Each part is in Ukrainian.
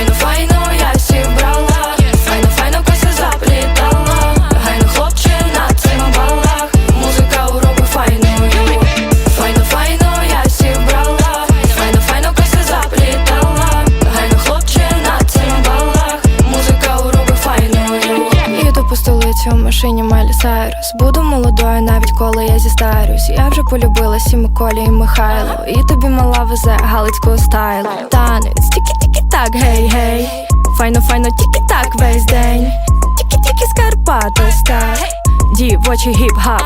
Файно, файно, я всіх брала, файно, файно, коси заплітала, Гайно хлопче на цим музика у роби файною Файно, файно, я всіх брала, файно, файно, коси заплітала, Гайно хлопче на цим музика у роби файною Їду по столиці машині Майлі Сайрус. Буду молодою, навіть коли я зістарюсь. Я вже полюбила сім, Миколі і Михайло. І тобі мала везе Галицького стайлу. Тани так, гей, гей. Файно, файно, тільки так весь день. Тільки-тільки скарпати стар дівочі гіп-хап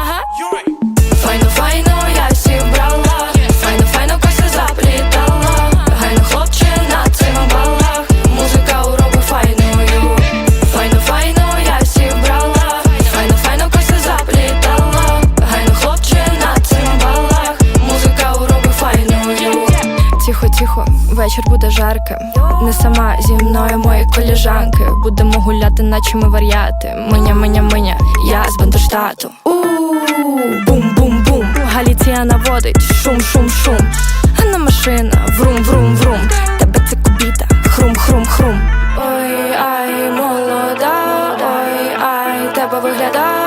вечір буде жарким. Не сама зі мною мої коліжанки. Будемо гуляти, наче ми вар'яти. Миня, миня, миня, я з Бандерштату. У бум-бум-бум. Галіція наводить шум, шум, шум. Ганна машина, врум, врум, врум. Тебе це кубіта, хрум, хрум, хрум. Ой, ай, молода, ой, ай, тебе виглядає.